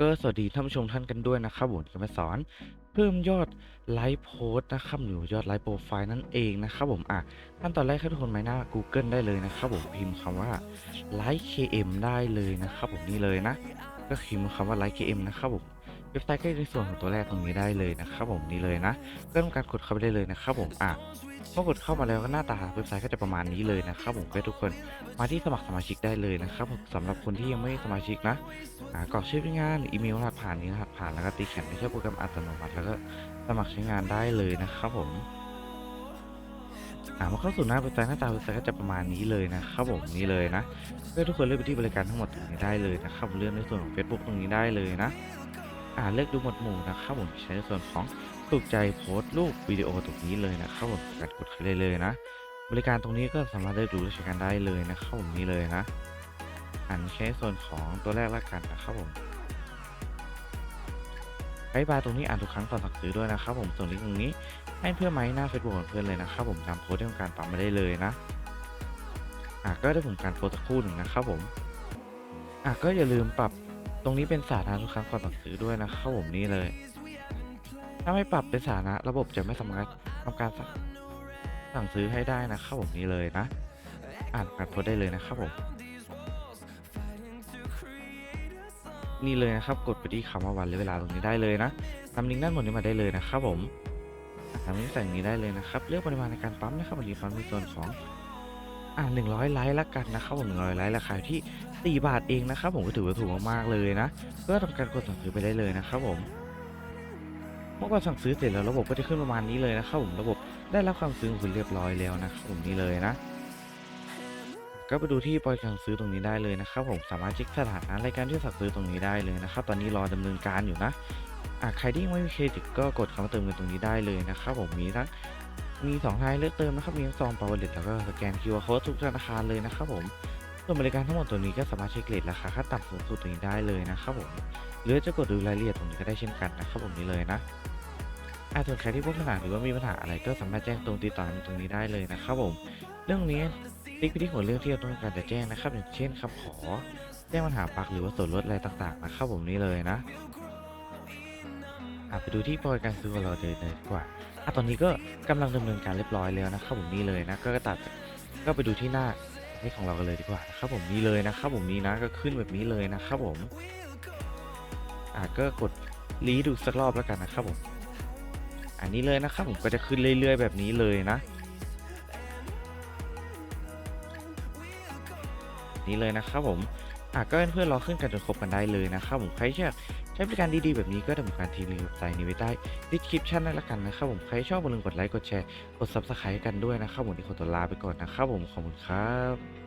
ก็สวัสดีท่านผู้ชมท่านกันด้วยนะครับผมจะมาสอน เพิ่มยอดไลฟ์โพสต์นะครับหรือยอดไลฟ์โปรไฟล์นั่นเองนะครับผมอะขั้นตอนแรกให้ทุกคนไปหน้า Google ได้เลยนะครับผมพิมพ์คำว่าไลค์ KM ได้เลยนะครับผมนี่เลยนะ ก็พิมพ์คำว่าไลค์ KM นะครับผม ว็บไซต์ก็ในส่วนของตัวแรกตรงนี้ได้เลยนะครับผมนี่เลยนะก็ทำการกดเข้าไปได้เลยนะครับผมอะเมื่อกดเข้ามาแล้วก็หน้าตาเว็บไซต์ก็จะประมาณนี้เลยนะครับผมก็ทุกคนมาที่สมัครสมาชิกได้เลยนะครับผมสำหรับคนที่ยังไม่สมาชิกนะอ่ากรอกชื่อพนักงานอีเมลรหัสผ่านนี้รหัสผ่านแล้วก็ตีแขนไม่ใช่โปรแกรมอัตโนมัติแล้วก็สมัครใช้งานได้เลยนะครับผมอ่ามาเข้าสู่หน้าเว็บไซต์หน้าตาเว็บไซต์ก็จะประมาณนี้เลยนะครับผมนี่เลยนะเพื่อทุกคนเลือกไปที่บริการทั้งหมดตรงนี้ได้เลยนะครับเลือกในส่วนของ Facebook ตรงนี้ได้เลยนะ อ่าเลือกดูหมวดหมู่นะครับผมใช้ในส่วนของถูกใจโพสต์รูปวิดีโอตรงนี้เลยนะครับผมการกดเข้าเลยเลยนะ บริการตรงนี้ก็สามารถเลือกดูและใช้งานได้เลยนะครับผมนี่เลยนะอันใช้ส่วนของตัวแรกละกันนะครับผมไกด์บาร์ตรงนี้อ่านทุกครั้งก่อนสั่งซื้อด้วยนะครับผมส่วนลิงก์ตรงนี้ให้เพื่อนไหมหน้าเฟซบุ๊กของเพื่อนเลยนะครับผมนำโค้ดที่ทำการปั๊มมาได้เลยนะอะก็ได้ผมการโพสต์สักครู่หนึ่งนะครับผมอะก็อย่าลืมปรับ ตรงนี้เป็นสาธารณะทุกครั้งก่อนสั่งซื้อด้วยนะครับผมนี่เลย ถ้าไม่ปรับเป็นสาธารณะระบบจะไม่สามารถทำการสั่งสั่งซื้อให้ได้นะครับผมนี่เลยนะ อ่านการโพสได้เลยนะครับผมนี่เลยนะครับกดไปที่คำว่าวันและเวลาตรงนี้ได้เลยนะทำลิงก์ด้านบนนี้มาได้เลยนะครับผมทำลิงก์ใส่งนี้ได้เลยนะครับ เลือกปริมาณในการปั๊มนะครับวันนี้ปั๊มในส่วนของอ่าหนึ่งร้อยไลค์ละกันนะครับผมหนึ่งร้อยไลค์ราคาที่ สี่บาทเองนะครับผมก็ถือว่าถูกมากๆเลยนะ ก็ทำการกดสั่งซื้อไปได้เลยนะครับผมเมื่อกดสั่งซื้อเสร็จแล้วระบบก็จะขึ้นประมาณนี้เลยนะครับผมระบบได้รับความซื้อของคุณเรียบร้อยแล้วนะครับผมนี่เลยนะ ก็ไปดูที่บริการซื้อตรงนี้ได้เลยนะครับผมสามารถเช็คสถานะรายการที่สั่งซื้อตรงนี้ได้เลยนะครับ ตอนนี้รอดำเนินการอยู่นะอะใครที่ยังไม่มีเครดิตก็กดคำว่าเติมเงินตรงนี้ได้เลยนะครับผมมีทั้งมีสองทางเลือกเติมนะครับมีทั้งซองเปาเวอร์เลแล้วก็สแกน QR Code ทุกธนาคารเลยนะครับผม ส่วนบริการทั้งหมดตัวนี้ก็สามารถเช็คเรทราคาขั้นต่ำสูงสุดตรงนี้ได้เลยนะครับผมหรือจะกดดูรายละเอียดตรงนี้ก็ได้เช่นกันนะครับผมนี่เลยนะอะส่วนใครที่พบปัญหาหรือว่ามีปัญหาอะไรก็สามารถแจ้งตรงติดต่อตรงนี้ได้เลยนะครับผม เรื่องนี้ติ๊กไปที่หัวเรื่องที่เราต้องการจะแจ้งนะครับ อย่างเช่นคำขอ แจ้งปัญหาปักหรือว่าส่วนลดอะไรต่างๆนะครับผมนี่เลยนะอไปดูที่บริการซื้อของเราเลยเลยดีกว่าอะตอนนี้ก็กำลังดำเนินการเรียบร้อยแล้วนะครับผมนี่เลยนะก็ตัดก็ไปดูที่หน้า ของเรากันเลยดีกว่านะครับผมนี่เลยนะครับผมนี่นะก็ขึ้นแบบนี้เลยนะครับผมอ่าก็กดรีดูสักรอบแล้วกันนะครับผมอันนี้เลยนะครับผมก็จะขึ้นเรื่อย ๆ แบบนี้เลยนะ นี้เลยนะครับผม อะก็เพื่อนๆรอขึ้นกันจนครบกันได้เลยนะครับผมใครเชื่อใช้บริการดีๆ แบบนี้ก็ดำเนินการทีลิงก์เว็บไซต์นี้ไว้ใต้ดีคริปชั่นนั่นละกันนะครับผมใครชอบอย่าลืมกดไลค์กดแชร์กดซับสไครต์กันด้วยนะครับผมที่ขอตัวลาไปก่อนนะครับผมขอบคุณครับ